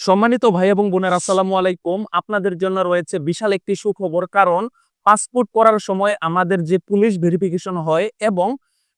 সম্মানিত ভাই এবং বোনের, আসসালামু আলাইকুম। আপনাদের জন্য রয়েছে বিশাল একটি সুখবর, কারণ পাসপোর্ট করার সময় আমাদের যে পুলিশ ভেরিফিকেশন হয় এবং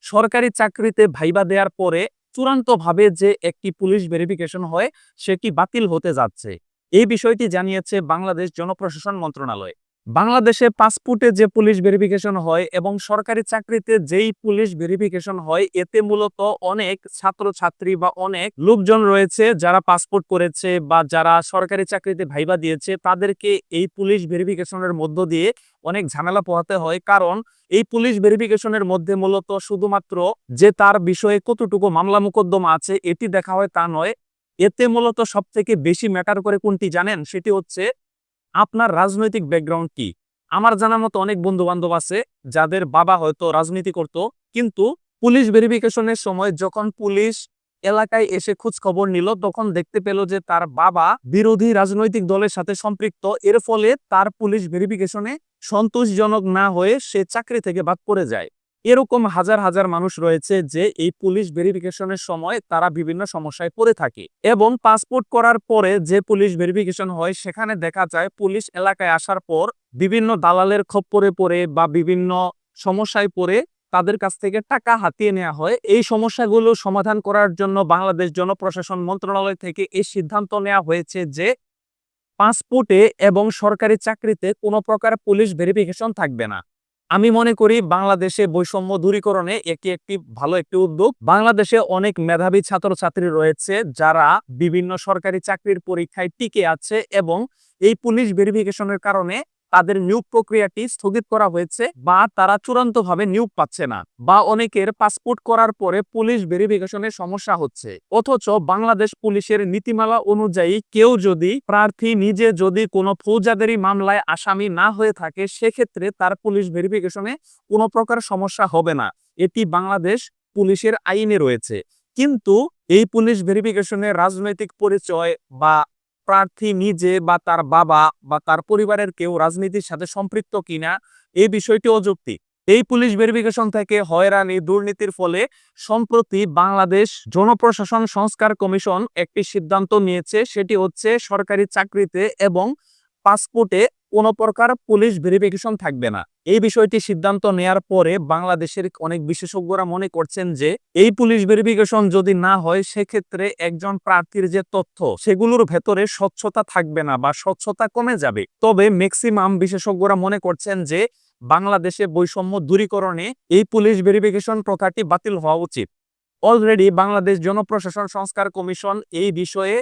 সরকারি চাকরিতে ভাইবা দেওয়ার পরে চূড়ান্তভাবে যে একটি পুলিশ ভেরিফিকেশন হয় সেটি বাতিল হতে যাচ্ছে? এই বিষয়টি জানিয়েছে বাংলাদেশ জনপ্রশাসন মন্ত্রণালয়। বাংলাদেশে পাসপোর্টে যে পুলিশ ভেরিফিকেশন হয় এবং সরকারি চাকরিতে যেই পুলিশ ভেরিফিকেশন হয়, এতে মূলত অনেক ছাত্রছাত্রী বা অনেক লোকজন রয়েছে যারা পাসপোর্ট করেছে বা যারা সরকারি চাকরিতে ভাইবা দিয়েছে, তাদেরকে এই পুলিশ ভেরিফিকেশনের মধ্য দিয়ে অনেক ঝামেলা পোহাতে হয়। কারণ এই পুলিশ ভেরিফিকেশনের মধ্যে মূলত শুধুমাত্র যে তার বিষয়ে কতটুকু মামলা মোকদ্দমা আছে, এটি দেখা হয় তা নয়। এতে মূলত সব থেকে বেশি ম্যাটার করে কোনটি জানেন? সেটি হচ্ছে আপনার রাজনৈতিক ব্যাকগ্রাউন্ড কি? আমার জানা মতো অনেক বন্ধু বান্ধব আছে, যাদের বাবা হয়তো রাজনীতি করত, কিন্তু পুলিশ ভেরিফিকেশনের সময় যখন পুলিশ এলাকায় এসে খোঁজ খবর নিল, তখন দেখতে পেল যে তার বাবা বিরোধী রাজনৈতিক দলের সাথে সম্পৃক্ত। এর ফলে তার পুলিশ ভেরিফিকেশনে সন্তোষজনক না হয়ে সে চাকরি থেকে বাদ পড়ে যায়। এরকম হাজার হাজার মানুষ রয়েছে যে এই পুলিশ ভেরিফিকেশনের সময় তারা বিভিন্ন সমস্যায় পড়ে থাকে এবং পাসপোর্ট করার পরে যে পুলিশ ভেরিফিকেশন হয় সেখানে দেখা যায় পুলিশ এলাকায় আসার পর বিভিন্ন দালালের খপ্পরে পড়ে বা বিভিন্ন সমস্যায় পড়ে তাদের কাছ থেকে টাকা হাতিয়ে নেওয়া হয়। এই সমস্যাগুলো সমাধান করার জন্য বাংলাদেশ জনপ্রশাসন মন্ত্রণালয় থেকে এই সিদ্ধান্ত নেওয়া হয়েছে যে পাসপোর্টে এবং সরকারি চাকরিতে কোনো প্রকার পুলিশ ভেরিফিকেশন থাকবে না। আমি মনে করি বাংলাদেশে বৈষম্য দূরীকরণে এটি একটি ভালো একটি উদ্যোগ। বাংলাদেশে অনেক মেধাবী ছাত্রছাত্রী রয়েছে যারা বিভিন্ন সরকারি চাকরির পরীক্ষায় টিকে আছে এবং এই পুলিশ ভেরিফিকেশনের কারণে তাদের নিয়োগ প্রক্রিয়াটি স্থগিত করা হয়েছে বা তারা চূড়ান্তভাবে নিয়োগ পাচ্ছে না বা অনেকের পাসপোর্ট করার পরে পুলিশ ভেরিফিকেশনের সমস্যা হচ্ছে। অথচ বাংলাদেশ পুলিশের নীতিমালা অনুযায়ী কেউ যদি প্রার্থী নিজে যদি কোনো ফৌজাদারি মামলায় আসামি না হয়ে থাকে, সেক্ষেত্রে তার পুলিশ ভেরিফিকেশনে কোনো প্রকার সমস্যা হবে না। এটি বাংলাদেশ পুলিশের আইনে রয়েছে। কিন্তু এই পুলিশ ভেরিফিকেশনে রাজনৈতিক পরিচয় বা প্রার্থী নিজে বা তার বাবা বা তার পরিবারের কেউ রাজনীতির সাথে সম্পৃক্ত কিনা, এই বিষয়টি অযৌক্তিক। এই পুলিশ ভেরিফিকেশন থেকে হয়রানি দুর্নীতির ফলে সম্প্রতি বাংলাদেশ জনপ্রশাসন সংস্কার কমিশন একটি সিদ্ধান্ত নিয়েছে, সেটি হচ্ছে সরকারি চাকরিতে এবং পাসপোর্টে কোনো প্রকার পুলিশ ভেরিফিকেশন থাকবে না। এই বিষয়টি সিদ্ধান্ত নেয়ার পরে বাংলাদেশের অনেক বিশেষজ্ঞরা মনে করছেন যে, এই পুলিশ ভেরিফিকেশন যদি না হয়, সেক্ষেত্রে একজন প্রার্থীর যে তথ্য, সেগুলোর ভেতরে স্বচ্ছতা থাকবে না বা স্বচ্ছতা কমে যাবে। তবে ম্যাক্সিমাম বিশেষজ্ঞরা মনে করছেন যে, বাংলাদেশে বৈষম্য দূরীকরণে এই পুলিশ ভেরিফিকেশন প্রথাটি বাতিল হওয়া উচিত। অলরেডি বাংলাদেশ জনপ্রশাসন সংস্কার কমিশন এই বিষয়ে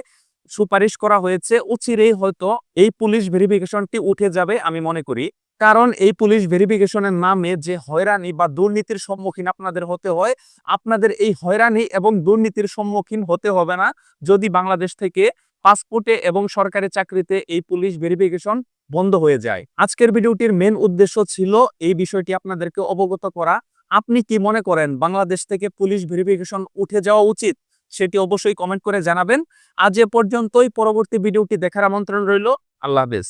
সুপারিশ করা হয়েছে অচিরেই হয়তো এই পুলিশ ভেরিফিকেশনটি উঠে যাবে আমি মনে করি। কারণ এই পুলিশ ভেরিফিকেশনের নামে যে হয়রানি বা দুর্নীতির সম্মুখীন আপনাদের হতে হয়, আপনাদের এই হয়রানি এবং দুর্নীতির সম্মুখীন হতে হবে না। যদি বাংলাদেশ থেকে পাসপোর্টে এবং সরকারি চাকরিতে এই পুলিশ ভেরিফিকেশন বন্ধ হয়ে যায়। আজকের ভিডিওটির মেন উদ্দেশ্য ছিল এই বিষয়টি আপনাদেরকে অবগত করা। আপনি কি মনে করেন, বাংলাদেশ থেকে পুলিশ ভেরিফিকেশন উঠে যাওয়া উচিত? সেটি অবশ্যই কমেন্ট করে জানাবেন। আজ এ পর্যন্তই। পরবর্তী ভিডিওটি দেখার আমন্ত্রণ রইল। আল্লাহ হাফেজ।